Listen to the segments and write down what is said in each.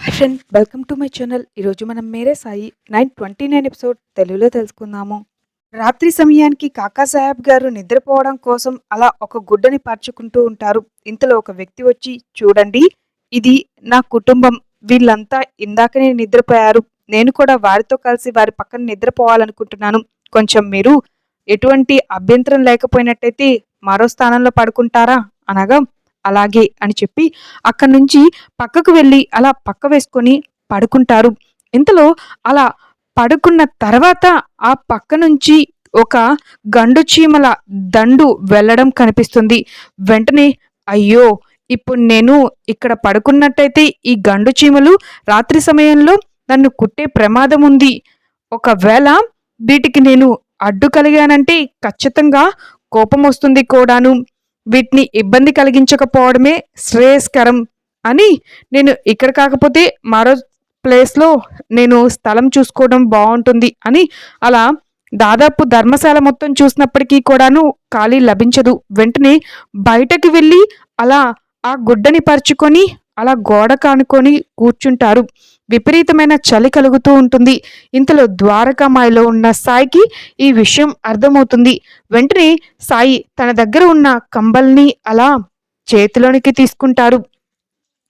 Hi friend welcome to my channel ఈరోజు మనం Mere Sai nine twenty nine episode తెలుగులో తెలుసుకుందాము. రాత్రి సమయానికి కాకా సాహెబ్ గారు నిద్రపోవడం కోసం అలా ఒక గుడ్డని పరుచుకుంటూ ఉంటారు. ఇంతలో ఒక వ్యక్తి వచ్చి చూడండి ఇది నా కుటుంబం. వీళ్ళంతా ఇందాకనే నిద్రపోయారు. నేను కూడా వారితో కలిసి వారి పక్కన నిద్రపోవాలనుకుంటున్నాను. కొంచెం మీరు ఎటువంటి అభ్యంతరం లేకపోయినట్టయితే మరో స్థానంలో పడుకుంటారా? అనగా అలాగే అని చెప్పి అక్కడి నుంచి పక్కకు వెళ్ళి అలా పక్క వేసుకొని పడుకుంటారు. ఇంతలో అలా పడుకున్న తర్వాత ఆ పక్క నుంచి ఒక గండు చీమల దండు వెళ్ళడం కనిపిస్తుంది. వెంటనే అయ్యో! ఇప్పుడు నేను ఇక్కడ పడుకున్నట్టయితే ఈ గండు చీమలు రాత్రి సమయంలో నన్ను కుట్టే ప్రమాదం ఉంది. ఒకవేళ వీటికి నేను అడ్డు కలిగానంటే ఖచ్చితంగా కోపం వస్తుంది కూడాను. వీటిని ఇబ్బంది కలిగించకపోవడమే శ్రేయస్కరం అని నేను ఇక్కడ కాకపోతే మరో ప్లేస్లో నేను స్థలం చూసుకోవడం బాగుంటుంది అని అలా దాదాపు ధర్మశాల మొత్తం చూసినప్పటికీ కూడాను ఖాళీ లభించదు. వెంటనే బయటకు వెళ్ళి అలా ఆ గుడ్డని పరుచుకొని అలా గోడ కానుకొని కూర్చుంటారు. విపరీతమైన చలి కలుగుతూ ఉంటుంది. ఇంతలో ద్వారకామాయిలో ఉన్న సాయికి ఈ విషయం అర్థమవుతుంది. వెంటనే సాయి తన దగ్గర ఉన్న కంబల్ని అలా చేతిలోనికి తీసుకుంటారు.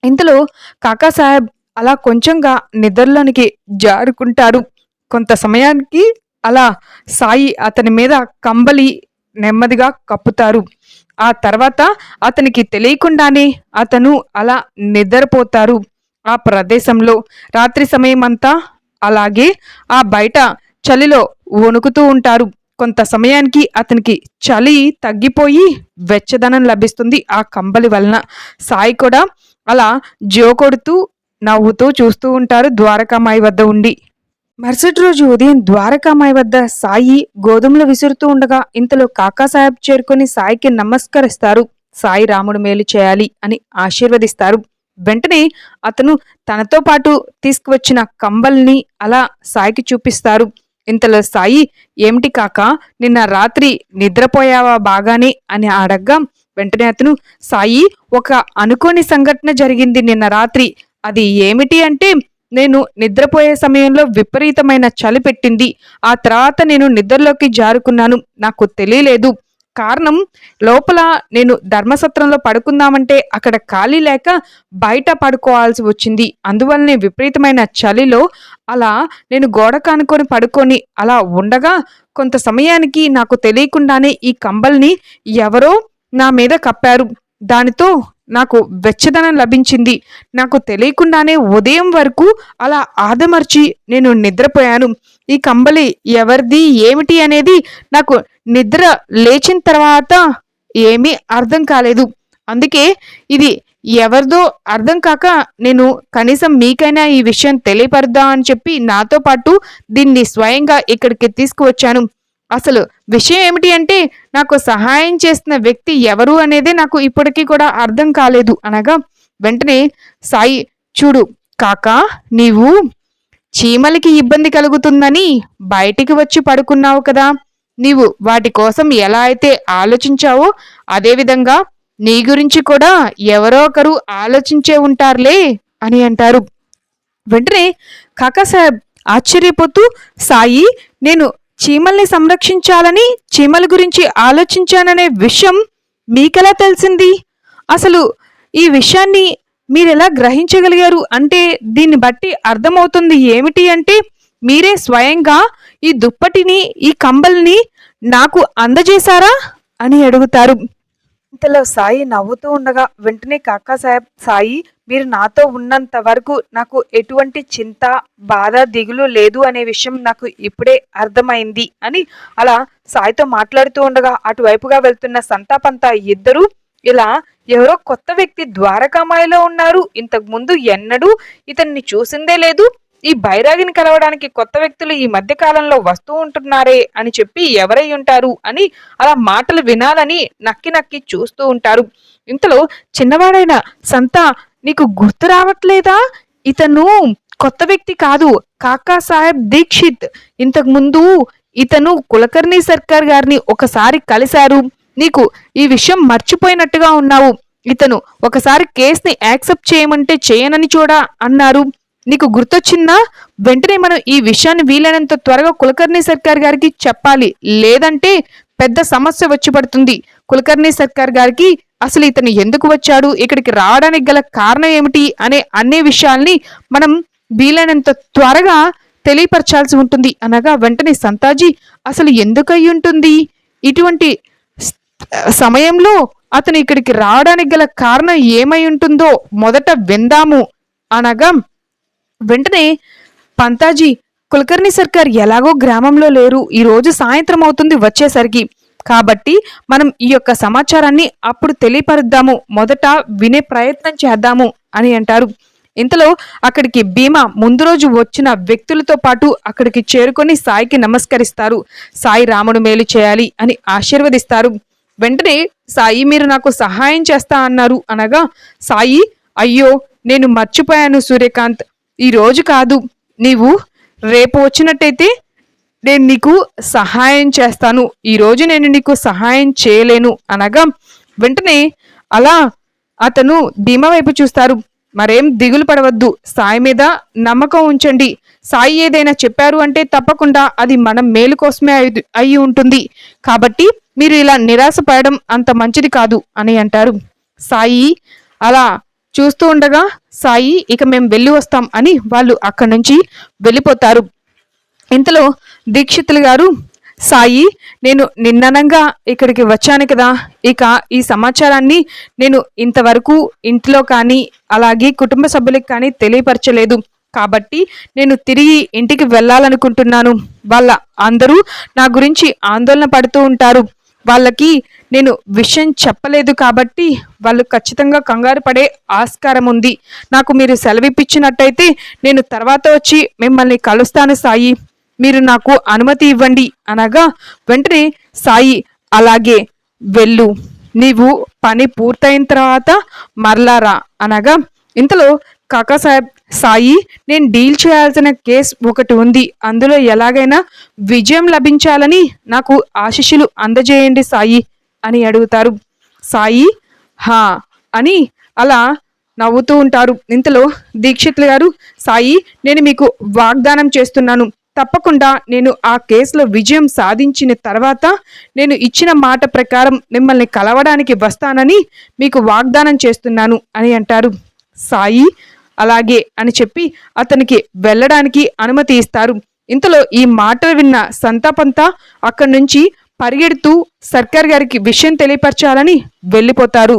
ఇంతలో కాకా సాహెబ్ అలా కొంచెంగా నిద్రలోనికి జారుకుంటారు. కొంత సమయానికి అలా సాయి అతని మీద కంబలి నెమ్మదిగా కప్పుతారు. ఆ తర్వాత అతనికి తెలియకుండానే అతను అలా నిద్రపోతారు. ఆ ప్రదేశంలో రాత్రి సమయం అంతా అలాగే ఆ బయట చలిలో వణుకుతూ ఉంటారు. కొంత సమయానికి అతనికి చలి తగ్గిపోయి వెచ్చదనం లభిస్తుంది. ఆ కంబలి వలన సాయి కూడా అలా జోకొడుతూ నవ్వుతూ చూస్తూ ఉంటారు ద్వారకామాయి వద్ద ఉండి. మరుసటి రోజు ఉదయం ద్వారకామాయి వద్ద సాయి గోధుమలు విసురుతూ ఉండగా ఇంతలో కాకా సాహెబ్ చేరుకొని సాయికి నమస్కరిస్తారు. సాయి రాముడు మేలు చేయాలి అని ఆశీర్వదిస్తారు. వెంటనే అతను తనతో పాటు తీసుకువచ్చిన కంబల్ని అలా సాయికి చూపిస్తారు. ఇంతలో సాయి ఏమిటి కాక నిన్న రాత్రి నిద్రపోయావా బాగానే? అని అడగ్గా వెంటనే అతను సాయి ఒక అనుకోని సంఘటన జరిగింది నిన్న రాత్రి. అది ఏమిటి అంటే నేను నిద్రపోయే సమయంలో విపరీతమైన చలి పెట్టింది. ఆ తర్వాత నేను నిద్రలోకి జారుకున్నాను. నాకు తెలియలేదు. కారణం లోపల నేను ధర్మసత్రంలో పడుకుందామంటే అక్కడ ఖాళీ లేక బయట పడుకోవాల్సి వచ్చింది. అందువల్లనే విపరీతమైన చలిలో అలా నేను గోడ కానుకొని పడుకొని అలా ఉండగా కొంత సమయానికి నాకు తెలియకుండానే ఈ కంబల్ని ఎవరో నా మీద కప్పారు. దానితో నాకు వెచ్చదనం లభించింది. నాకు తెలియకుండానే ఉదయం వరకు అలా ఆదమర్చి నేను నిద్రపోయాను. ఈ కంబలి ఎవరిది ఏమిటి అనేది నాకు నిద్ర లేచిన తర్వాత ఏమీ అర్థం కాలేదు. అందుకే ఇది ఎవరిదో అర్థం కాక నేను కనీసం మీకైనా ఈ విషయం తెలియపరుద్దా అని చెప్పి నాతో పాటు దీన్ని స్వయంగా ఇక్కడికి తీసుకువచ్చాను. అసలు విషయం ఏమిటి అంటే నాకు సహాయం చేస్తున్న వ్యక్తి ఎవరు అనేది నాకు ఇప్పటికీ కూడా అర్థం కాలేదు. అనగా వెంటనే సాయి చూడు కాక నీవు చీమలకి ఇబ్బంది కలుగుతుందని బయటికి వచ్చి పడుకున్నావు కదా. నీవు వాటి కోసం ఎలా అయితే ఆలోచించావో అదేవిధంగా నీ గురించి కూడా ఎవరో ఒకరు ఆలోచించే ఉంటారులే అని అంటారు. వెంటనే కాకా సాహెబ్ ఆశ్చర్యపోతూ సాయి నేను చీమల్ని సంరక్షించాలని చీమల గురించి ఆలోచించాననే విషయం మీకెలా తెలిసింది? అసలు ఈ విషయాన్ని మీరెలా గ్రహించగలిగారు? అంటే దీన్ని బట్టి అర్థమవుతుంది ఏమిటి అంటే మీరే స్వయంగా ఈ దుప్పటిని ఈ కంబల్ని నాకు అందజేశారా? అని అడుగుతారు. ఇంతలో సాయి నవ్వుతూ ఉండగా వెంటనే కాకా సాహెబ్ సాయి మీరు నాతో ఉన్నంత వరకు నాకు ఎటువంటి చింత బాధ దిగులు లేదు అనే విషయం నాకు ఇప్పుడే అర్థమైంది అని అలా సాయితో మాట్లాడుతూ ఉండగా అటువైపుగా వెళ్తున్న సంతాపంతా ఇద్దరు ఇలా ఎవరో కొత్త వ్యక్తి ద్వారకామాయిలో ఉన్నారు. ఇంతకు ముందు ఎన్నడూ ఇతన్ని చూసిందే లేదు. ఈ బైరాగిని కలవడానికి కొత్త వ్యక్తులు ఈ మధ్య కాలంలో వస్తూ ఉంటున్నారే అని చెప్పి ఎవరై ఉంటారు అని అలా మాటలు వినాలని నక్కి నక్కి చూస్తూ ఉంటారు. ఇంతలో చిన్నవాడైన సంత నీకు గుర్తు రావట్లేదా? ఇతను కొత్త వ్యక్తి కాదు. కాకా సాహెబ్ దీక్షిత్. ఇంతకు ముందు ఇతను కులకర్ణి సర్కార్ గారిని ఒకసారి కలిశారు. నీకు ఈ విషయం మర్చిపోయినట్టుగా ఉన్నావు. ఇతను ఒకసారి కేసుని యాక్సెప్ట్ చేయమంటే చేయనని చూడా అన్నారు. నీకు గుర్తొచ్చిందా? వెంటనే మనం ఈ విషయాన్ని వీలైనంత త్వరగా కులకర్ణి సర్కార్ గారికి చెప్పాలి. లేదంటే పెద్ద సమస్య వచ్చి పడుతుంది. కులకర్ణి సర్కార్ గారికి అసలు ఇతను ఎందుకు వచ్చాడు? ఇక్కడికి రావడానికి గల కారణం ఏమిటి? అనే అన్ని విషయాల్ని మనం వీలైనంత త్వరగా తెలియపరచాల్సి ఉంటుంది. అనగా వెంటనే సంతాజీ అసలు ఎందుకు అయి ఉంటుంది? ఇటువంటి సమయంలో అతను ఇక్కడికి రావడానికి గల కారణం ఏమై ఉంటుందో మొదట విందాము. అనగా వెంటనే పంతాజీ కులకర్ణి సర్కార్ ఎలాగో గ్రామంలో లేరు. ఈ రోజు సాయంత్రం అవుతుంది వచ్చేసరికి. కాబట్టి మనం ఈ యొక్క సమాచారాన్ని అప్పుడు తెలియపరుద్దాము. మొదట వినే ప్రయత్నం చేద్దాము అని అంటారు. ఇంతలో అక్కడికి భీమా ముందు రోజు వచ్చిన వ్యక్తులతో పాటు అక్కడికి చేరుకొని సాయికి నమస్కరిస్తారు. సాయి రాముడు మేలు చేయాలి అని ఆశీర్వదిస్తారు. వెంటనే సాయి మీరు నాకు సహాయం చేస్తా అన్నారు అనగా సాయి అయ్యో నేను మర్చిపోయాను సూర్యకాంత్. ఈరోజు కాదు. నీవు రేపు వచ్చినట్టయితే నేను నీకు సహాయం చేస్తాను. ఈరోజు నేను నీకు సహాయం చేయలేను అనగా వెంటనే అలా అతను ధీమా వైపు చూస్తారు. మరేం దిగులు పడవద్దు. సాయి మీద నమ్మకం ఉంచండి. సాయి ఏదైనా చెప్పారు అంటే తప్పకుండా అది మనం మేలు కోసమే అయి ఉంటుంది. కాబట్టి మీరు ఇలా నిరాశపడడం అంత మంచిది కాదు అని అంటారు. సాయి అలా చూస్తూ ఉండగా సాయి ఇక మేము వెళ్ళి వస్తాం అని వాళ్ళు అక్కడి నుంచి వెళ్ళిపోతారు. ఇంతలో దీక్షితులు గారు సాయి నేను నిన్ననంగా ఇక్కడికి వచ్చాను కదా ఇక ఈ సమాచారాన్ని నేను ఇంతవరకు ఇంట్లో కానీ అలాగే కుటుంబ సభ్యులకు కానీ తెలియపరచలేదు. కాబట్టి నేను తిరిగి ఇంటికి వెళ్ళాలనుకుంటున్నాను. వాళ్ళ అందరూ నా గురించి ఆందోళన పడుతూ ఉంటారు. వాళ్ళకి నేను విషయం చెప్పలేదు కాబట్టి వాళ్ళు ఖచ్చితంగా కంగారు పడే ఆస్కారం ఉంది. నాకు మీరు సెలవిప్పించినట్టయితే నేను తర్వాత వచ్చి మిమ్మల్ని కలుస్తాను సాయి. మీరు నాకు అనుమతి ఇవ్వండి అనగా వెంటనే సాయి అలాగే వెళ్ళు. నీవు పని పూర్తయిన తర్వాత మరలారా అనగా ఇంతలో కాకా సాహెబ్ సాయి నేను డీల్ చేయాల్సిన కేస్ ఒకటి ఉంది. అందులో ఎలాగైనా విజయం లభించాలని నాకు ఆశీస్సులు అందజేయండి సాయి అని అడుగుతారు. సాయి హా అని అలా నవ్వుతూ ఉంటారు. ఇంతలో దీక్షితులు గారు సాయి నేను మీకు వాగ్దానం చేస్తున్నాను. తప్పకుండా నేను ఆ కేసులో విజయం సాధించిన తర్వాత నేను ఇచ్చిన మాట ప్రకారం మిమ్మల్ని కలవడానికి వస్తానని మీకు వాగ్దానం చేస్తున్నాను అని అంటారు. సాయి అలాగే అని చెప్పి అతనికి వెళ్ళడానికి అనుమతి ఇస్తారు. ఇంతలో ఈ మాట విన్న సంతాపంతా అక్కడి నుంచి పరిగెడుతూ సర్కార్ గారికి విషయం తెలియపరచాలని వెళ్ళిపోతారు.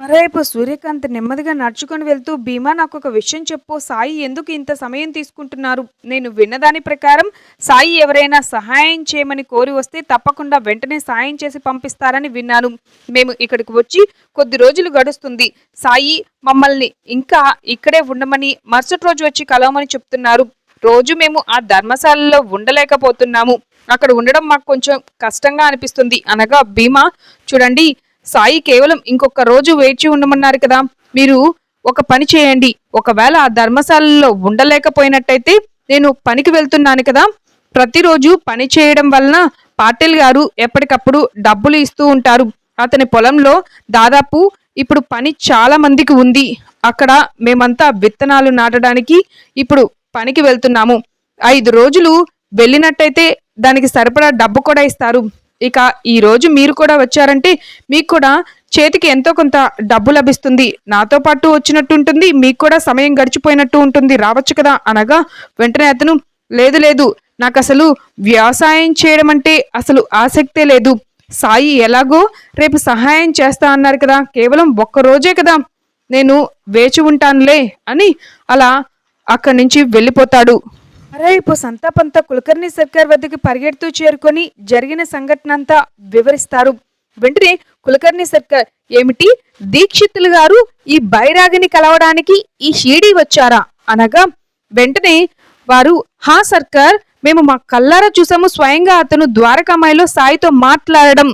మరోవైపు సూర్యకాంత్ నెమ్మదిగా నడుచుకొని వెళ్తూ భీమా నాకు ఒక విషయం చెప్పు. సాయి ఎందుకు ఇంత సమయం తీసుకుంటున్నారు? నేను విన్నదాని ప్రకారం సాయి ఎవరైనా సహాయం చేయమని కోరి వస్తే తప్పకుండా వెంటనే సాయం చేసి పంపిస్తారని విన్నాను. మేము ఇక్కడికి వచ్చి కొద్ది రోజులు గడుస్తుంది. సాయి మమ్మల్ని ఇంకా ఇక్కడే ఉండమని మరుసటి రోజు వచ్చి కలవమని చెప్తున్నారు. రోజు మేము ఆ ధర్మశాలలో ఉండలేకపోతున్నాము. అక్కడ ఉండడం మాకు కొంచెం కష్టంగా అనిపిస్తుంది. అనగా భీమా చూడండి సాయి కేవలం ఇంకొక రోజు వేచి ఉండమన్నారు కదా. మీరు ఒక పని చేయండి. ఒకవేళ ఆ ధర్మశాలలో ఉండలేకపోయినట్టయితే నేను పనికి వెళ్తున్నాను కదా. ప్రతిరోజు పని చేయడం వలన పాటిల్ గారు ఎప్పటికప్పుడు డబ్బులు ఇస్తూ ఉంటారు. అతని పొలంలో దాదాపు ఇప్పుడు పని చాలా మందికి ఉంది. అక్కడ మేమంతా విత్తనాలు నాటడానికి ఇప్పుడు పనికి వెళ్తున్నాము. ఐదు రోజులు వెళ్ళినట్టయితే దానికి సరిపడా డబ్బు కూడా ఇస్తారు. ఇక ఈరోజు మీరు కూడా వచ్చారంటే మీకు కూడా చేతికి ఎంతో కొంత డబ్బు లభిస్తుంది. నాతో పాటు వచ్చినట్టు ఉంటుంది మీకు కూడా సమయం గడిచిపోయినట్టు ఉంటుంది. రావచ్చు కదా? అనగా వెంటనే అతను లేదు లేదు నాకు అసలు వ్యవసాయం చేయడం అంటే అసలు ఆసక్తే లేదు. సాయి ఎలాగో రేపు సహాయం చేస్తా అన్నారు కదా? కేవలం ఒక్క రోజే కదా నేను వేచి ఉంటానులే అని అలా అక్కడి నుంచి వెళ్ళిపోతాడు. మరోవైపు సంతాపంతా కులకర్ణి సర్కార్ వద్దకు పరిగెడుతూ చేరుకొని జరిగిన సంఘటన అంతా వివరిస్తారు. వెంటనే కులకర్ణి సర్కార్ ఏమిటి? దీక్షితులు గారు ఈ బైరాగిని కలవడానికి ఈ షీడీ వచ్చారా? అనగా వెంటనే వారు హా సర్కార్ మేము మా కల్లారా చూసాము స్వయంగా అతను ద్వారకామాయిలో సాయితో మాట్లాడడం.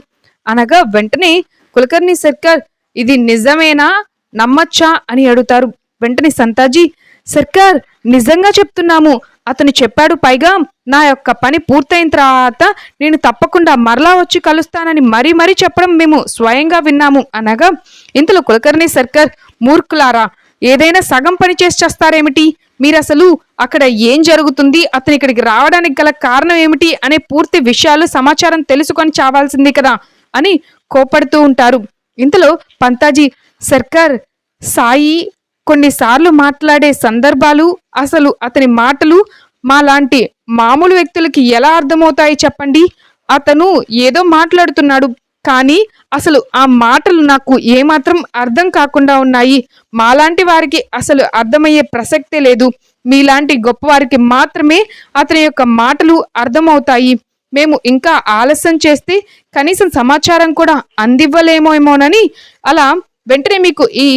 అనగా వెంటనే కులకర్ణి సర్కార్ ఇది నిజమేనా? నమ్మచ్చా? అని అడుగుతారు. వెంటనే సంతాజీ సర్కార్ నిజంగా చెప్తున్నాము. అతను చెప్పాడు పైగా నా యొక్క పని పూర్తయిన తర్వాత నేను తప్పకుండా మరలా వచ్చి కలుస్తానని మరీ మరీ చెప్పడం మేము స్వయంగా విన్నాము. అనగా ఇంతలో కులకర్ణి సర్కార్ మూర్ఖులారా ఏదైనా సగం పని చేసి చేస్తారేమిటి? మీరు అసలు అక్కడ ఏం జరుగుతుంది? అతను ఇక్కడికి రావడానికి గల కారణం ఏమిటి? అనే పూర్తి విషయాలు సమాచారం తెలుసుకొని చావాల్సింది కదా అని కోపడుతూ ఉంటారు. ఇంతలో పంతాజీ సర్కార్ సాయి కొన్నిసార్లు మాట్లాడే సందర్భాలు అసలు అతని మాటలు మాలాంటి మామూలు వ్యక్తులకి ఎలా అర్థమవుతాయి చెప్పండి? అతను ఏదో మాట్లాడుతున్నాడు కానీ అసలు ఆ మాటలు నాకు ఏమాత్రం అర్థం కాకుండా ఉన్నాయి. మాలాంటి వారికి అసలు అర్థమయ్యే ప్రసక్తే లేదు. మీలాంటి గొప్పవారికి మాత్రమే అతని యొక్క మాటలు అర్థమవుతాయి. మేము ఇంకా ఆలస్యం చేస్తే కనీసం సమాచారం కూడా అందివ్వలేమోమోనని అలా వెంటనే మీకు ఈ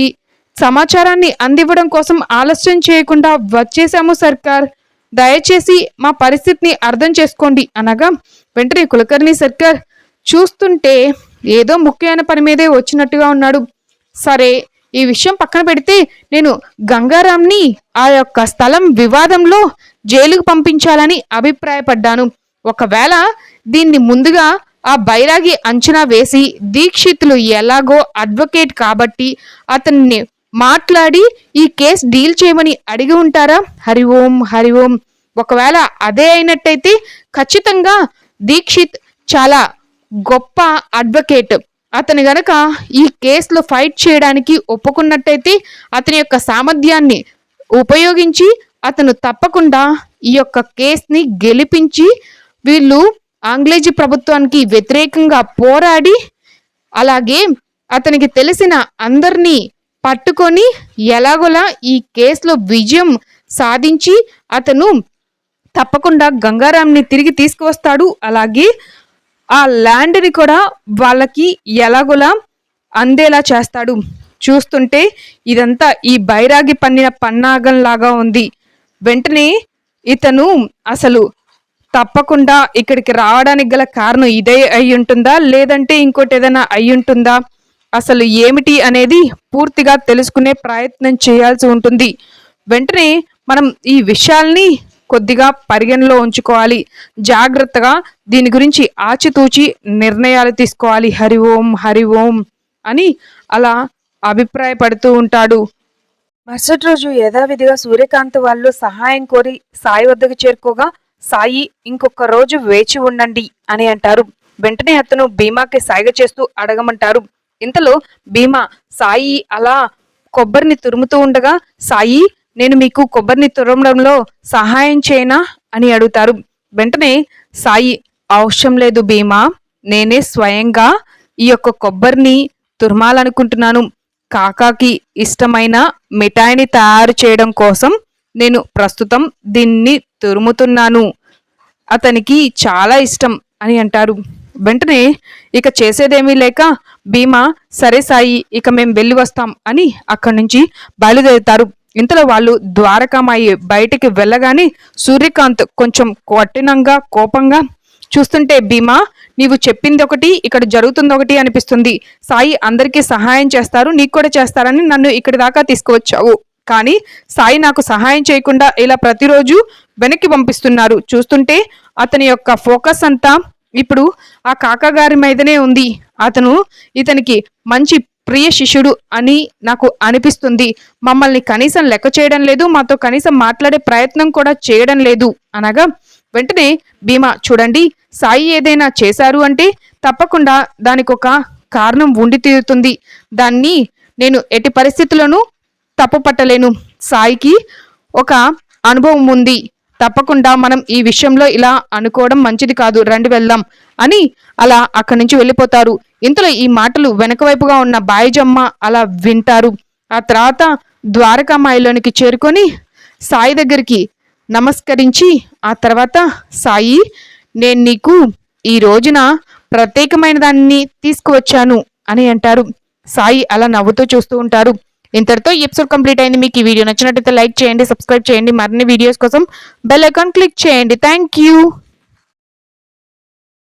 సమాచారాన్ని అందివ్వడం కోసం ఆలస్యం చేయకుండా వచ్చేసాము సర్కార్. దయచేసి మా పరిస్థితిని అర్థం చేసుకోండి అనగా వెంటనే కులకర్ణి సర్కార్ చూస్తుంటే ఏదో ముఖ్యమైన పని మీదే వచ్చినట్టుగా ఉన్నాడు. సరే ఈ విషయం పక్కన పెడితే నేను గంగారాంని ఆ యొక్క స్థలం వివాదంలో జైలుకు పంపించాలని అభిప్రాయపడ్డాను. ఒకవేళ దీన్ని ముందుగా ఆ బైరాగి అంచనా వేసి దీక్షితులు ఎలాగో అడ్వకేట్ కాబట్టి అతన్ని మాట్లాడి ఈ కేసు డీల్ చేయమని అడిగి ఉంటారా? హరి ఓం హరి ఓం. ఒకవేళ అదే అయినట్టయితే ఖచ్చితంగా దీక్షిత్ చాలా గొప్ప అడ్వకేట్. అతను గనక ఈ కేసులో ఫైట్ చేయడానికి ఒప్పుకున్నట్టయితే అతని యొక్క సామర్థ్యాన్ని ఉపయోగించి అతను తప్పకుండా ఈ యొక్క కేసుని గెలిపించి వీళ్ళు ఆంగ్లేజీ ప్రభుత్వానికి వ్యతిరేకంగా పోరాడి అలాగే అతనికి తెలిసిన అందరినీ పట్టుకొని ఎలాగోలా ఈ కేసులో విజయం సాధించి అతను తప్పకుండా గంగారాంని తిరిగి తీసుకువస్తాడు. అలాగే ఆ ల్యాండ్ని కూడా వాళ్ళకి ఎలాగోలా అందేలా చేస్తాడు. చూస్తుంటే ఇదంతా ఈ బైరాగి పన్నిన పన్నాగంలాగా ఉంది. వెంటనే ఇతను అసలు తప్పకుండా ఇక్కడికి రావడానికి గల కారణం ఇదే అయి ఉంటుందా? లేదంటే ఇంకోటి ఏదైనా అయి ఉంటుందా? అసలు ఏమిటి అనేది పూర్తిగా తెలుసుకునే ప్రయత్నం చేయాల్సి ఉంటుంది. వెంటనే మనం ఈ విషయాల్ని కొద్దిగా పరిగణలో ఉంచుకోవాలి. జాగ్రత్తగా దీని గురించి ఆచితూచి నిర్ణయాలు తీసుకోవాలి. హరి ఓం హరి ఓం అని అలా అభిప్రాయపడుతూ ఉంటాడు. మరుసటి రోజు యథావిధిగా సూర్యకాంత్ వాళ్ళు సహాయం కోరి సాయి వద్దకు చేరుకోగా సాయి ఇంకొక రోజు వేచి ఉండండి అని అంటారు. వెంటనే అతను బీమాకి సాయిగ చేస్తూ అడగమంటారు. ఇంతలో భీమా సాయి అలా కొబ్బరిని తురుముతూ ఉండగా సాయి నేను మీకు కొబ్బరిని తురమడంలో సహాయం చేయనా? అని అడుగుతారు. వెంటనే సాయి అవసరం లేదు భీమా నేనే స్వయంగా ఈ యొక్క కొబ్బరిని తురమాలనుకుంటున్నాను. కాకాకి ఇష్టమైన మిఠాయిని తయారు చేయడం కోసం నేను ప్రస్తుతం దీన్ని తురుముతున్నాను. అతనికి చాలా ఇష్టం అని అంటారు. వెంటనే ఇక చేసేదేమీ లేక భీమా సరే సాయి ఇక మేము వెళ్ళి వస్తాం అని అక్కడి నుంచి బయలుదేరుతారు. ఇంతలో వాళ్ళు ద్వారకామాయి బయటికి వెళ్ళగానే సూర్యకాంత్ కొంచెం కఠినంగా కోపంగా చూస్తుంటే భీమా నీవు చెప్పింది ఒకటి ఇక్కడ జరుగుతుంది ఒకటి అనిపిస్తుంది. సాయి అందరికీ సహాయం చేస్తారు నీకు కూడా చేస్తారని నన్ను ఇక్కడి దాకా తీసుకువచ్చావు. కానీ సాయి నాకు సహాయం చేయకుండా ఇలా ప్రతిరోజు వెనక్కి పంపిస్తున్నారు. చూస్తుంటే అతని యొక్క ఫోకస్ అంతా ఇప్పుడు ఆ కాకాగారి మీదనే ఉంది. అతను ఇతనికి మంచి ప్రియ శిష్యుడు అని నాకు అనిపిస్తుంది. మమ్మల్ని కనీసం లెక్క చేయడం లేదు మాతో కనీసం మాట్లాడే ప్రయత్నం కూడా చేయడం లేదు అనగా వెంటనే భీమా చూడండి సాయి ఏదైనా చేశారు అంటే తప్పకుండా దానికి ఒక కారణం ఉండి తీరుతుంది. దాన్ని నేను ఎట్టి పరిస్థితులను తప్పు పట్టలేను సాయికి ఒక అనుభవం ఉంది. తప్పకుండా మనం ఈ విషయంలో ఇలా అనుకోవడం మంచిది కాదు రండి వెళ్దాం అని అలా అక్కడి నుంచి వెళ్ళిపోతారు. ఇంతలో ఈ మాటలు వెనక వైపుగా ఉన్న బాయిజమ్మ అలా వింటారు. ఆ తర్వాత ద్వారకామాయిలోనికి చేరుకొని సాయి దగ్గరికి నమస్కరించి ఆ తర్వాత సాయి నేను నీకు ఈ రోజున ప్రత్యేకమైన దాన్ని తీసుకువచ్చాను అని అంటారు. సాయి అలా నవ్వుతూ చూస్తూ ఉంటారు. ఇంతటితో ఈ ఎపిసోడ్ కంప్లీట్ అయింది. మీకు ఈ వీడియో నచ్చినట్టయితే లైక్ చేయండి సబ్స్క్రైబ్ చేయండి. మరిన్ని వీడియోస్ కోసం బెల్ ఐకాన్ క్లిక్ చేయండి. Thank you